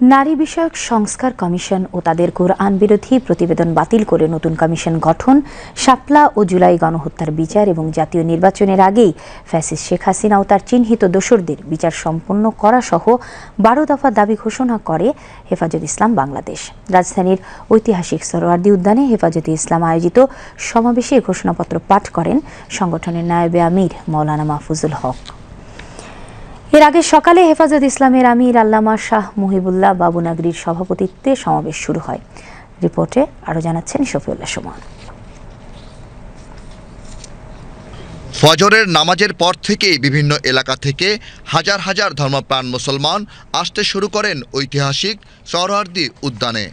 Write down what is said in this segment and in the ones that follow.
নারী বিষয়ক সংস্কার কমিশন ও তাদের কোরআন বিরোধী প্রতিবেদন বাতিল করে নতুন কমিশন গঠন, শাপলা ও জুলাই গণহত্যার বিচার এবং জাতীয় নির্বাচনের আগেই ফ্যাসিস শেখ হাসিনা ও তার চিহ্নিত দোসরদের বিচার সম্পন্ন করা সহ বারো দফা দাবি ঘোষণা করে হেফাজত ইসলাম বাংলাদেশ। রাজধানীর ঐতিহাসিক সরোয়ার্দী উদ্যানে হেফাজতে ইসলাম আয়োজিত সমাবেশে ঘোষণাপত্র পাঠ করেন সংগঠনের নায়েবে আমির মৌলানা মাহফুজুল হক। এর আগে সকালে হেফাজত ইসলামের আমির আল্লামা শাহ মুহিবুল্লাহ বাবুনাগরীর সভাপতিত্বে সমাবেশ শুরু হয়। রিপোর্টে আরও জানাচ্ছেন শফিউল্লাহ সুমন। ফজরের নামাজের পর থেকেই বিভিন্ন এলাকা থেকে হাজার হাজার ধর্মপ্রাণ মুসলমান আসতে শুরু করেন ঐতিহাসিক সরহার্দি উদ্যানে।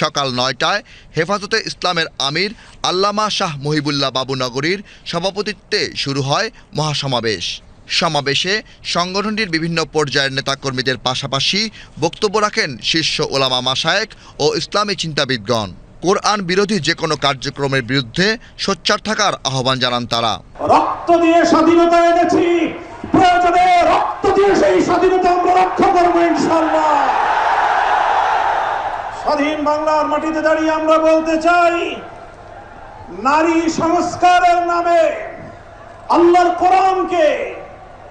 সকাল নয়টায় হেফাজতে ইসলামের আমির আল্লামা শাহ মহিবুল্লাহ বাবুনগরীর সভাপতিত্বে শুরু হয় মহাসমাবেশ। সমাবেশে সংগঠনটির বিভিন্ন পর্যায়ের নেতাকর্মীদের পাশাপাশি বক্তব্য রাখেন শীর্ষ ওলামা মাসায়েক ও ইসলামী চিন্তাবিদগণ। কোরআন বিরোধী যে কোনো কার্যক্রমের বিরুদ্ধে সোচ্চার থাকার আহ্বান জানান তারা। রক্ত দিয়ে স্বাধীনতা এনেছি। প্রয়োজনে রক্ত দিয়ে সেই স্বাধীনতা আমরা রক্ষা করব স্বাধীন বাংলার মাটিতে দাঁড়িয়ে আমরা বলতে চাই, নারী সংস্কারের নামে আল্লাহর কোরআনকে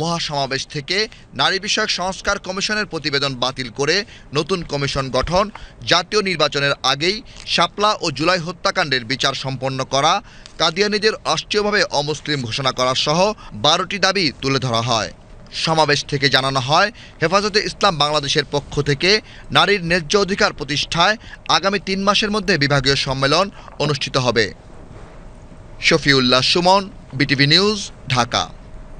মহাসমাবেশ থেকে নারী বিষয়ক সংস্কার কমিশনের প্রতিবেদন বাতিল করে নতুন কমিশন গঠন, জাতীয় নির্বাচনের আগেই শাপলা ও জুলাই হত্যাকাণ্ডের বিচার সম্পন্ন করা, কাদিয়ানিদের রাষ্ট্রীয়ভাবে অমুসলিম ঘোষণা করা সহ বারোটি দাবি তুলে ধরা হয়। সমাবেশ থেকে জানানো হয়, হেফাজতে ইসলাম বাংলাদেশের পক্ষ থেকে নারীর ন্যায্য অধিকার প্রতিষ্ঠায় আগামী তিন মাসের মধ্যে বিভাগীয় সম্মেলন অনুষ্ঠিত হবে। Shafiullah Suman, BTV news, Dhaka.